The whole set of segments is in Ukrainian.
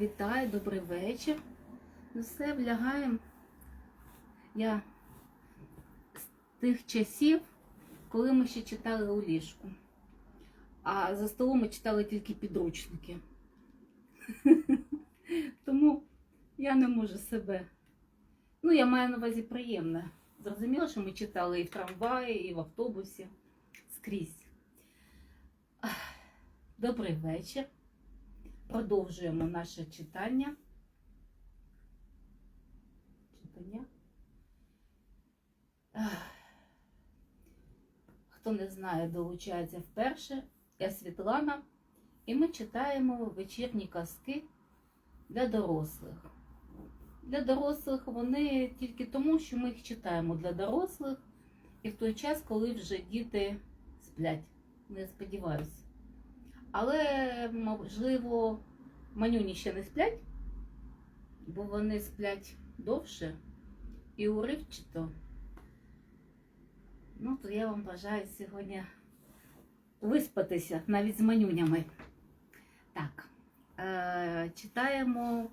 Вітаю, добрий вечір. Ну все, влягаємо. Я з тих часів, коли ми ще читали у ліжку. А за столом ми читали тільки підручники. Тому я не можу себе. Ну, я маю на увазі приємне. Зрозуміло, що ми читали і в трамваї, і в автобусі скрізь. Добрий вечір. Продовжуємо наше читання. Читання. Хто не знає, долучається вперше. Я Світлана, і ми читаємо вечірні казки для дорослих. Для дорослих вони тільки тому, що ми їх читаємо для дорослих і в той час, коли вже діти сплять. Не сподіваюся. Але, можливо, манюні ще не сплять, бо вони сплять довше і уривчато. Ну, то я вам бажаю сьогодні виспатися навіть з манюнями. Так, е- читаємо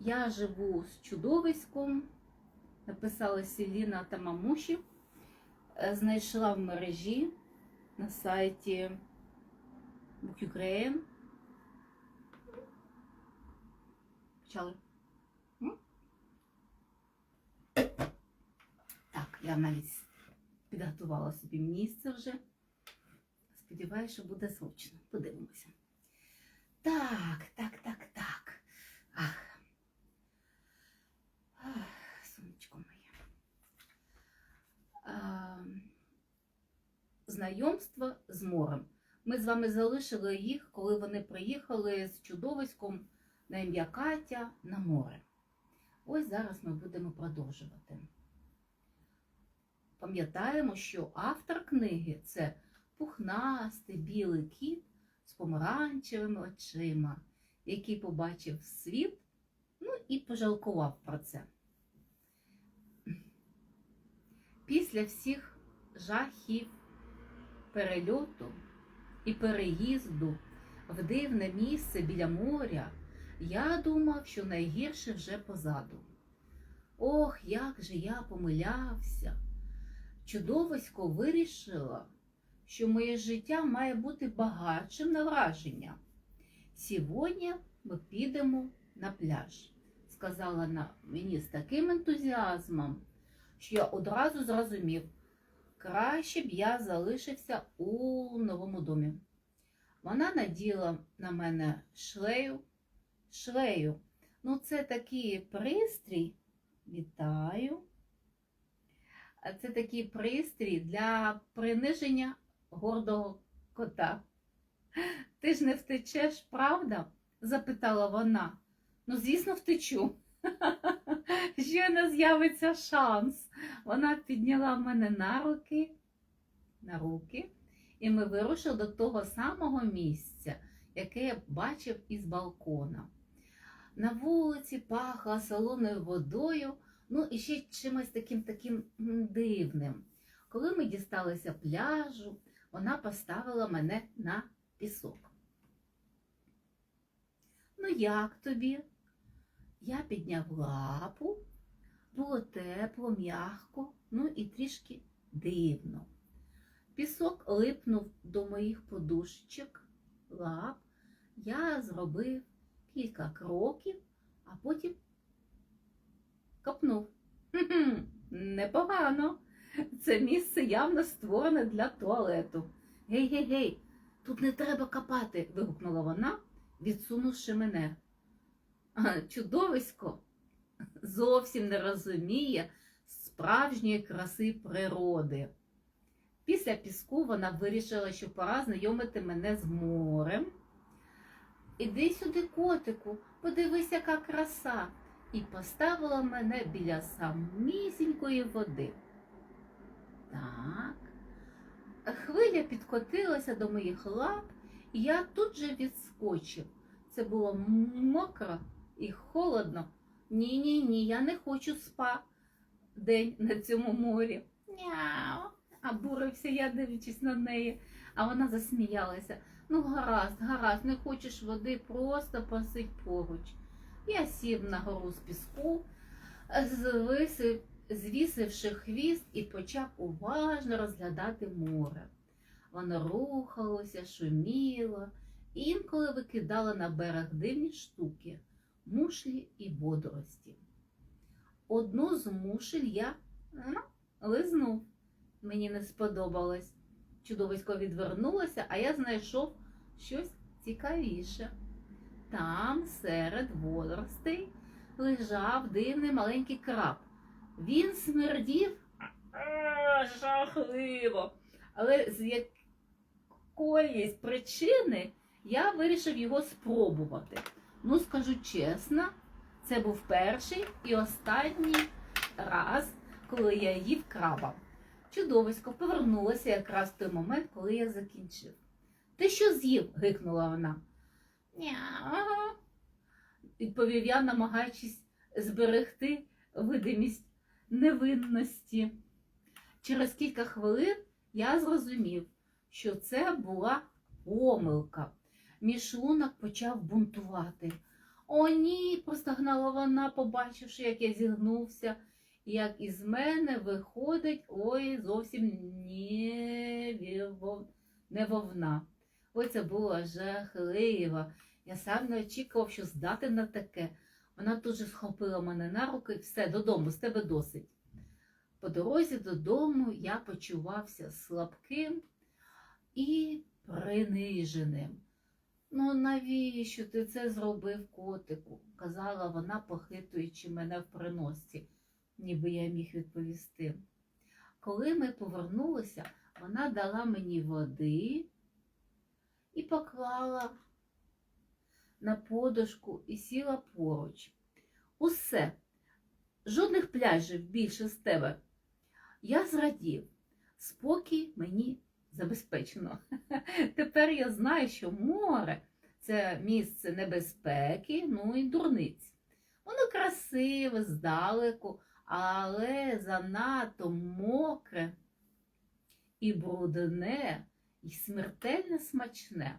Я живу з чудовиськом. Написала Селіна Тамамуші. Е, Знайшла в мережі на сайті Book Ukraine. Почали. Так, я навіть підготувала собі місце вже. Сподіваюся, що буде зручно. Подивимося. Так, так, так, так. Ах. Ах, сонечко моє. А, знайомство з морем. Ми з вами залишили їх, коли вони приїхали з чудовиськом на ім'я Катя на море. Ось зараз ми будемо продовжувати. Пам'ятаємо, що автор книги це пухнастий білий кіт з помаранчевими очима, який побачив світ, ну і пожалкував про це. Після всіх жахів перельоту і переїзду в дивне місце біля моря, я думав, що найгірше вже позаду. Ох, як же я помилявся! Чудовисько вирішила, що моє життя має бути багатшим на враження. Сьогодні ми підемо на пляж, сказала мені з таким ентузіазмом, що я одразу зрозумів, краще б я залишився у новому домі. Вона наділа на мене шлею. Шлею. Ну, це такий пристрій. Вітаю. Це такий пристрій для приниження гордого кота. Ти ж не втечеш, правда? запитала вона. Ну, звісно, втечу. Ще з'явиться шанс. Вона підняла мене на руки, на руки, і ми вирушили до того самого місця, яке я бачив із балкона. На вулиці пахло солоною водою, ну і ще чимось таким таким дивним. Коли ми дісталися пляжу, вона поставила мене на пісок. Ну, як тобі? Я підняв лапу, було тепло, м'яко, ну і трішки дивно. Пісок липнув до моїх подушечок, лап. Я зробив кілька кроків, а потім копнув. Хм-хм, непогано. Це місце явно створене для туалету. Гей, гей, гей, тут не треба копати, вигукнула вона, відсунувши мене. Чудовисько зовсім не розуміє справжньої краси природи. Після піску вона вирішила, що пора знайомити мене з морем. Іди сюди, котику, подивись, яка краса, і поставила мене біля самісінької води. Так. Хвиля підкотилася до моїх лап, і я тут же відскочив. Це було мокро і холодно. Ні, ні, ні, я не хочу спа день на цьому морі. Няу. Обурився я, дивлячись на неї, а вона засміялася. Ну, гаразд, гаразд, не хочеш води, просто посидь поруч. Я сів на гору з піску, звисив, звісивши хвіст і почав уважно розглядати море. Воно рухалося, шуміло, інколи викидало на берег дивні штуки, мушлі і водорості. Одну з мушель я м, лизнув. Мені не сподобалось. Чудовисько відвернулося, а я знайшов щось цікавіше. Там, серед водоростей, лежав дивний маленький краб. Він смердів жахливо. Але з якоїсь причини я вирішив його спробувати. Ну, скажу чесно, це був перший і останній раз, коли я їв краба. Чудовисько повернулося якраз в той момент, коли я закінчив. Ти що з'їв? гикнула вона. Няу. Відповів я, намагаючись зберегти видимість невинності. Через кілька хвилин я зрозумів, що це була помилка. Мій почав бунтувати. О, ні, простогнала вона, побачивши, як я зігнувся, як із мене виходить ой, зовсім не, не вовна. Ой, це було жахливо. Я сам не очікував, що здати на таке. Вона тут же схопила мене на руки і все, додому, з тебе досить. По дорозі додому я почувався слабким і приниженим. Ну, навіщо ти це зробив, котику? казала вона, похитуючи мене в приносці, ніби я міг відповісти. Коли ми повернулися, вона дала мені води і поклала на подушку і сіла поруч. Усе, жодних пляжів більше з тебе. Я зрадів, спокій мені забезпечено. Тепер я знаю, що море це місце небезпеки, ну і дурниць. Воно красиве здалеку, але занадто мокре і брудне, і смертельно смачне.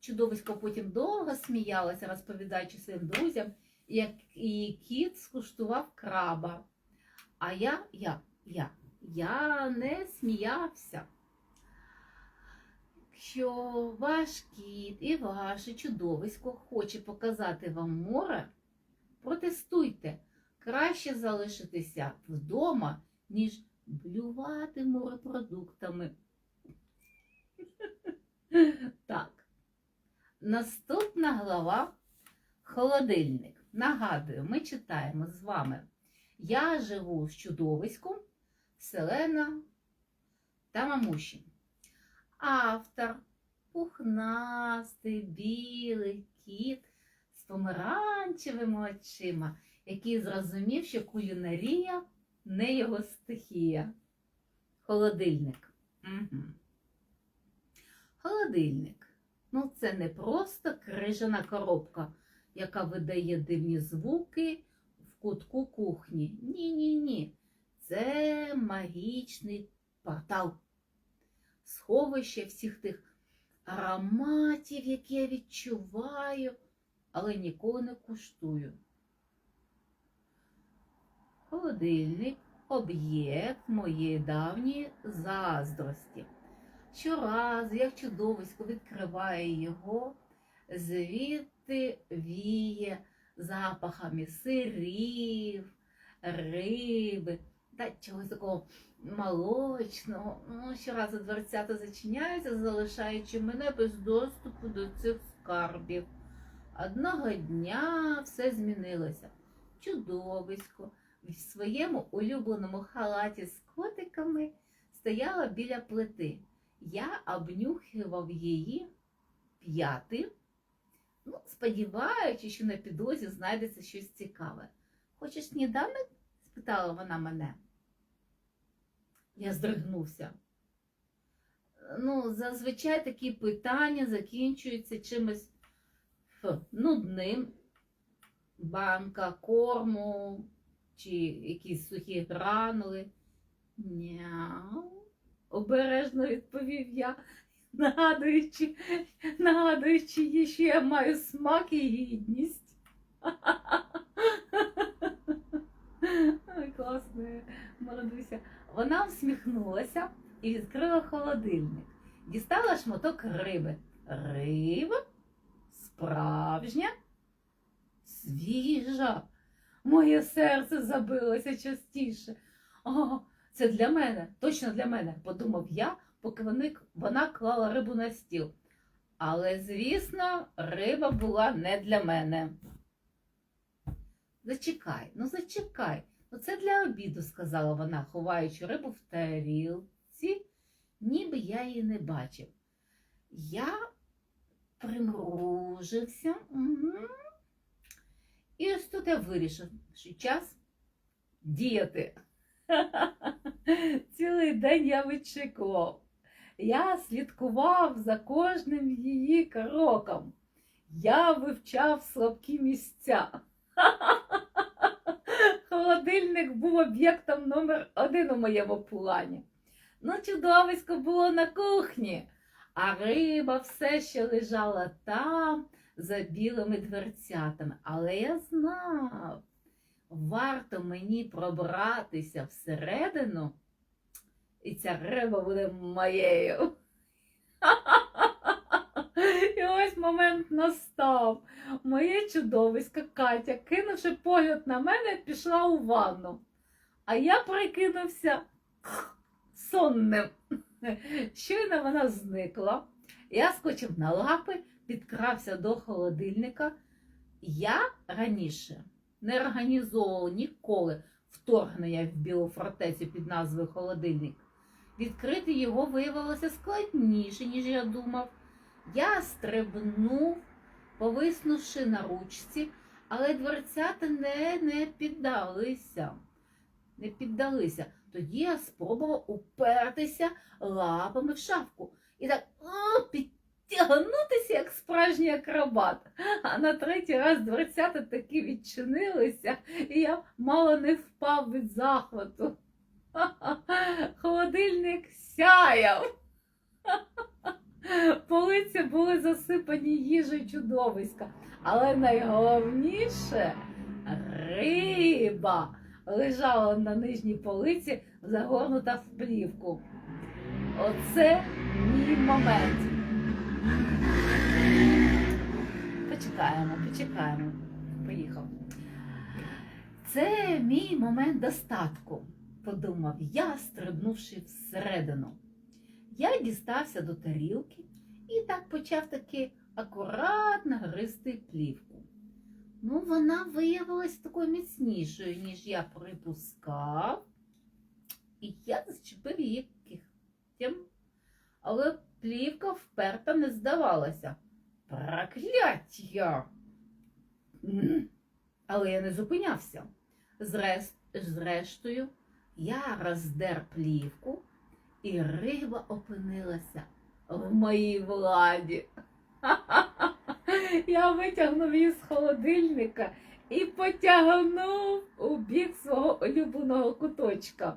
Чудовисько потім довго сміялося, розповідаючи своїм друзям, як і кіт скуштував краба. А я, я, я, я не сміявся. Якщо ваш кіт і ваше чудовисько хоче показати вам море, протестуйте. Краще залишитися вдома, ніж блювати морепродуктами. Так. Наступна глава холодильник. Нагадую, ми читаємо з вами. Я живу з чудовиськом, Селена та Мамуші. Автор пухнастий білий кіт з помаранчевими очима, який зрозумів, що кулінарія не його стихія. Холодильник. Угу. Холодильник. Ну, це не просто крижана коробка, яка видає дивні звуки в кутку кухні. Ні-ні-ні. Це магічний портал. Сховище всіх тих ароматів, які я відчуваю, але ніколи не куштую. Холодильник об'єкт моєї давньої заздрості. Щоразу, як чудовисько відкриває його, звідти віє запахами сирів, риби та чогось такого молочного. Ну, щоразу дверцята зачиняються, залишаючи мене без доступу до цих скарбів. Одного дня все змінилося. Чудовисько в своєму улюбленому халаті з котиками стояла біля плити. Я обнюхував її п'яти, ну, сподіваючись, що на підлозі знайдеться щось цікаве. Хочеш сніданок? спитала вона мене. Я здригнувся. Ну, зазвичай такі питання закінчуються чимось ф, нудним. Банка корму чи якісь сухі гранули. Няу обережно відповів я. нагадуючи, нагадуючи їй, що я маю смак і гідність. Ой, Мародуся. Вона всміхнулася і відкрила холодильник. Дістала шматок риби. Риба справжня, свіжа. Моє серце забилося частіше. О, це для мене, точно для мене, подумав я, поки вона клала рибу на стіл. Але, звісно, риба була не для мене. Зачекай, ну зачекай. Ну це для обіду, сказала вона, ховаючи рибу в тарілці, ніби я її не бачив. Я примружився. Угу. І ось тут я вирішив, що час діяти. Цілий день я вичікував. Я слідкував за кожним її кроком. Я вивчав слабкі місця. Холодильник був об'єктом номер один у моєму плані. Ну, чудовисько було на кухні, а риба все ще лежала там, за білими дверцятами. Але я знав, варто мені пробратися всередину, і ця риба буде моєю. І ось момент настав. Моє чудовисько Катя, кинувши погляд на мене, пішла у ванну. А я прикинувся сонним. Щойно вона зникла. Я скочив на лапи, підкрався до холодильника. Я раніше не організовував ніколи вторгнення в білу фортецю під назвою Холодильник. Відкрити його виявилося складніше, ніж я думав. Я стрибнув, повиснувши на ручці, але дверцята не, не піддалися. Не піддалися. Тоді я спробував упертися лапами в шафку. І так о, підтягнутися, як справжній акробат. А на третій раз дверцята таки відчинилися, і я мало не впав від захвату. Холодильник сяяв. Полиці були засипані їжею чудовиська. Але найголовніше риба лежала на нижній полиці, загорнута в плівку. Оце мій момент. Почекаємо, почекаємо. Поїхав. Це мій момент достатку, подумав я, стрибнувши всередину. Я дістався до тарілки і так почав таки акуратно гризти плівку. Ну, вона виявилась такою міцнішою, ніж я припускав, і я зачепив її кігтем. Але плівка вперто не здавалася. Прокляття! Але я не зупинявся. Зрештою, я роздер плівку, і риба опинилася в моїй владі. Я витягнув її з холодильника і потягнув у бік свого улюбленого куточка.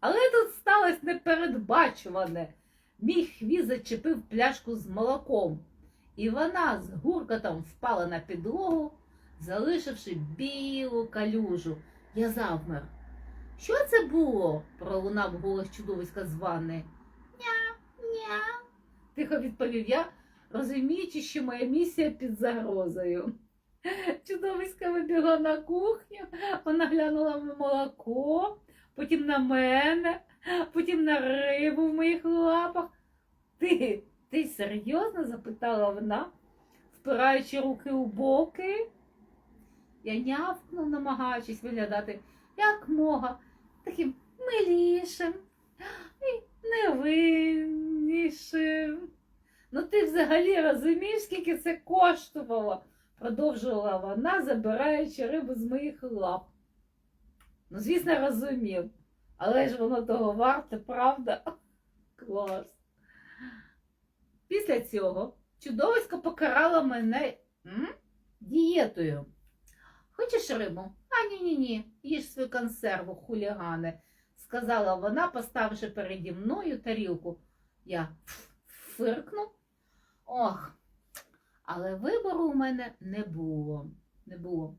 Але тут сталося непередбачуване. Мій хвіст зачепив пляшку з молоком, і вона з гуркотом впала на підлогу, залишивши білу калюжу. Я завмер. Що це було? пролунав голос чудовиська з ванни. Ня, ня. Тихо відповів я, розуміючи, що моя місія під загрозою. Чудовиська вибігла на кухню, вона глянула на молоко, потім на мене, потім на рибу в моїх лапах. Ти, ти серйозно? запитала вона, впираючи руки у боки. Я нявкнув, намагаючись виглядати як мога, таким милішим і невиннішим. Ну ти взагалі розумієш, скільки це коштувало? продовжувала вона, забираючи рибу з моїх лап. Ну, звісно, розумів. Але ж воно того варте, правда? Клас. Після цього чудовисько покарало мене м? дієтою. Хочеш рибу? А ні, ні, ні, їж свою консерву, хулігане, сказала вона, поставивши переді мною тарілку. Я фиркнув. Ох, але вибору у мене не було. Не було.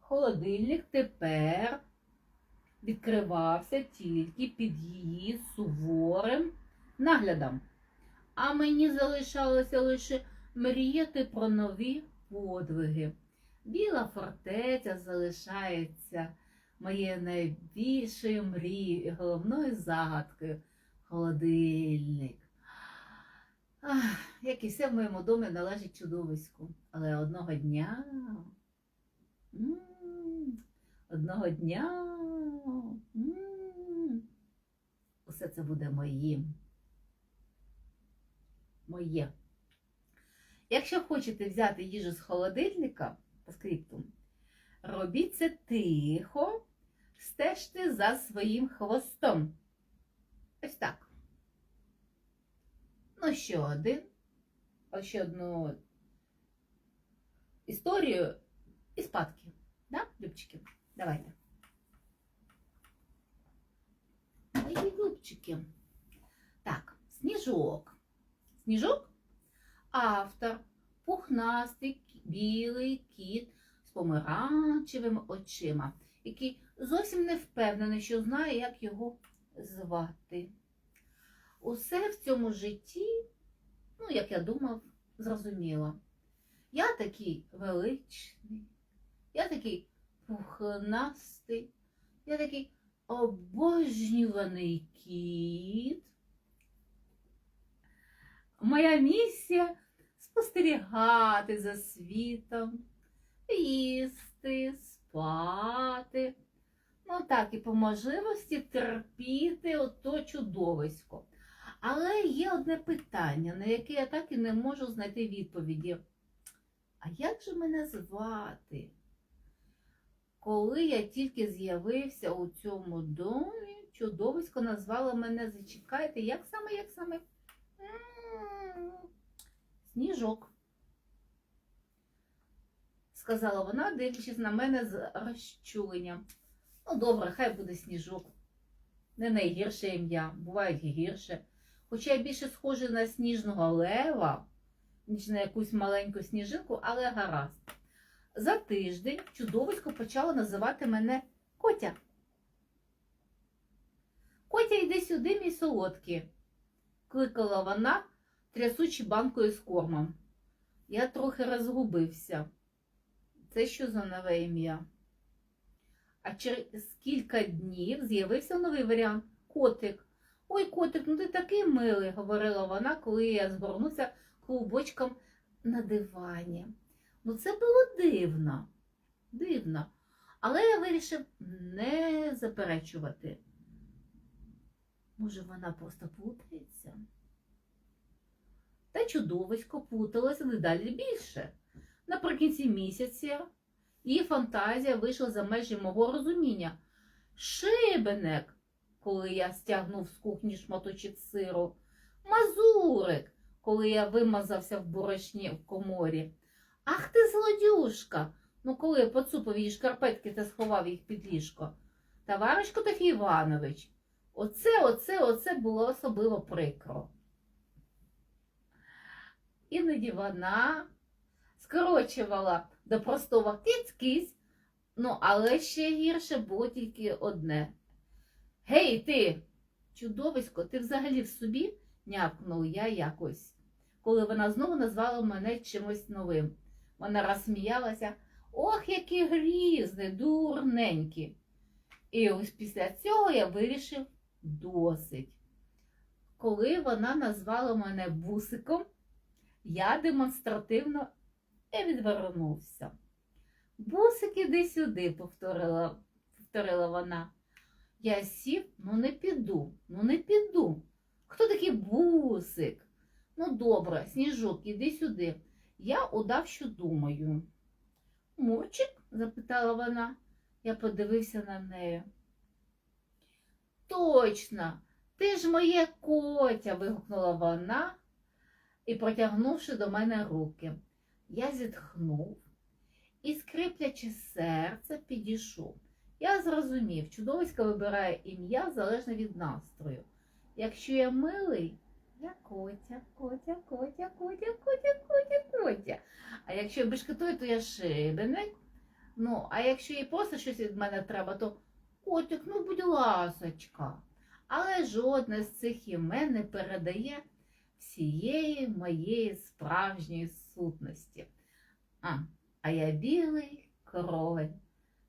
Холодильник тепер відкривався тільки під її суворим наглядом. А мені залишалося лише мріяти про нові подвиги. Біла фортеця залишається моєю найбільшою мрією і головною загадкою холодильник. Ах, як і все в моєму домі належить чудовиську. Але одного дня. Одного дня. Усе це буде моїм. Моє. Якщо хочете взяти їжу з холодильника по скрипту, робіть це тихо, стежте за своїм хвостом. Ось так. Ну, ще один. Ось ще одну історію і спадки. Да, Любчики? Давайте. Мої любчики. Так, сніжок. Сніжок автор, пухнастий білий кіт з помаранчевими очима, який зовсім не впевнений, що знає, як його звати. Усе в цьому житті, ну, як я думав, зрозуміло. Я такий величний, я такий пухнастий, я такий обожнюваний кіт. Моя місія спостерігати за світом, їсти, спати. Ну так, і по можливості терпіти ото чудовисько. Але є одне питання, на яке я так і не можу знайти відповіді. А як же мене звати? Коли я тільки з'явився у цьому домі, чудовисько назвало мене зачекайте, як саме, як саме? М, Сніжок, сказала вона, дивлячись на мене з розчуленням. Ну, добре, хай буде сніжок. Не найгірше ім'я, бувають і гірше. Хоча я більше схожа на сніжного лева, ніж на якусь маленьку сніжинку, але гаразд. За тиждень чудовисько почало називати мене Котя. Котя, йди сюди, мій солодкий, кликала вона, трясучи банкою з кормом. Я трохи розгубився. Це що за нове ім'я? А через кілька днів з'явився новий варіант котик. Ой, котик, ну ти такий милий, говорила вона, коли я згорнувся клубочком на дивані. Ну, це було дивно, дивно. Але я вирішив не заперечувати. Може, вона просто плутається? Та чудовисько плуталося дедалі більше. Наприкінці місяця її фантазія вийшла за межі мого розуміння. Шибеник, коли я стягнув з кухні шматочок сиру, мазурик, коли я вимазався в борошні в коморі. Ах ти злодюшка! Ну, коли я поцупив її шкарпетки та сховав їх під ліжко. Товариш Котофій Іванович, оце, оце, оце було особливо прикро. Іноді вона скорочувала до простого киць-киць, ну, але ще гірше було тільки одне. Гей, ти, чудовисько, ти взагалі в собі? някнув я якось, коли вона знову назвала мене чимось новим. Вона розсміялася. Ох, який грізний, дурненький. І ось після цього я вирішив досить. Коли вона назвала мене бусиком, я демонстративно відвернувся. Бусик, іди сюди, повторила, повторила вона. Я сів, ну не піду, ну не піду. Хто такий бусик? Ну, добре, сніжок, іди сюди. Я удав, що думаю. Мурчик? запитала вона. Я подивився на неї. Точно, ти ж моє котя. вигукнула вона і, протягнувши до мене руки. Я зітхнув і, скриплячи серце, підійшов. Я зрозумів, чудовиська вибирає ім'я залежно від настрою. Якщо я милий, я котя, котя, котя, котя, котя, котя, котя. А якщо я бешкетую, то я шибеник. Ну, а якщо їй просто щось від мене треба, то котик, ну будь ласочка. Але жодне з цих імен не передає всієї моєї справжньої сутності. А, а я білий король,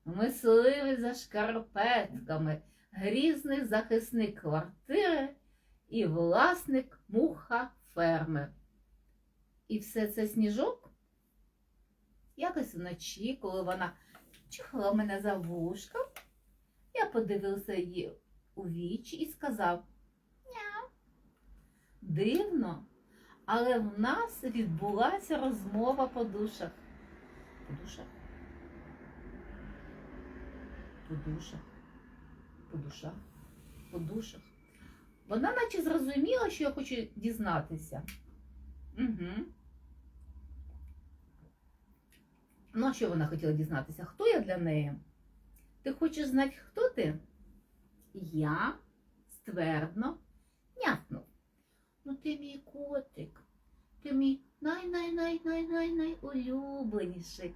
мисливий за шкарпетками, грізний захисник квартири і власник муха ферми. І все це сніжок? Якось вночі, коли вона чухала мене за вушка, я подивився її у вічі і сказав. Дивно, але в нас відбулася розмова по душах. По душах? По душах. По душах. По душах. Вона наче зрозуміла, що я хочу дізнатися. Угу. Ну, а що вона хотіла дізнатися? Хто я для неї? Ти хочеш знати, хто ти? Я ствердно нявкнув. Ну, ти мій котик, ти мій най-най-най-най-най-най улюбленіший.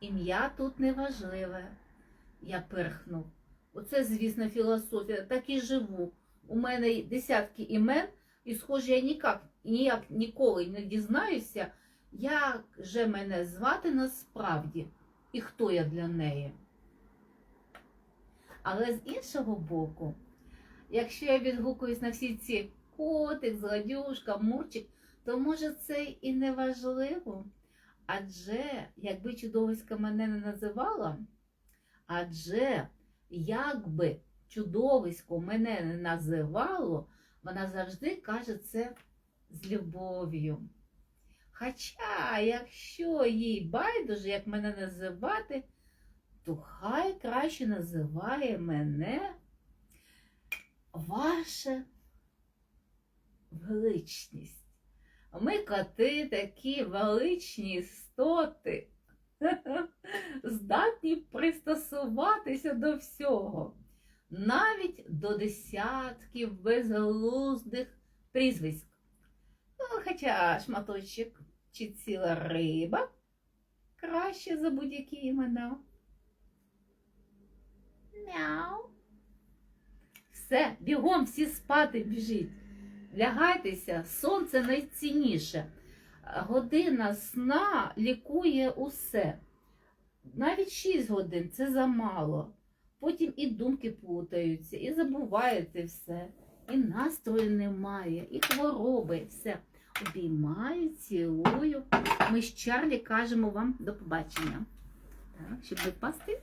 Ім'я тут не важливе. Я пирхнув. Оце, звісно, філософія, так і живу. У мене десятки імен, і, схоже, я ніяк, ніяк ніколи не дізнаюся, як же мене звати насправді і хто я для неї. Але з іншого боку, якщо я відгукуюсь на всі ці котик, зладюшка, мурчик, то може це і не важливо. Адже, якби чудовиська мене не називала, адже якби чудовисько мене не називало, вона завжди каже це з любов'ю. Хоча, якщо їй байдуже, як мене називати, то хай краще називає мене ваша величність. Ми коти такі величні істоти, здатні пристосуватися до всього, навіть до десятків безглуздих прізвиськ. Ну, хоча шматочок чи ціла риба краще за будь-які імена. Мяу. Все, бігом всі спати біжіть. Лягайтеся, сонце найцінніше. Година сна лікує усе. Навіть 6 годин це замало. Потім і думки плутаються, і забуваєте все, і настрою немає, і хвороби, все. Обіймаю, цілую. Ми з Чарлі кажемо вам до побачення. Так, щоб не впасти.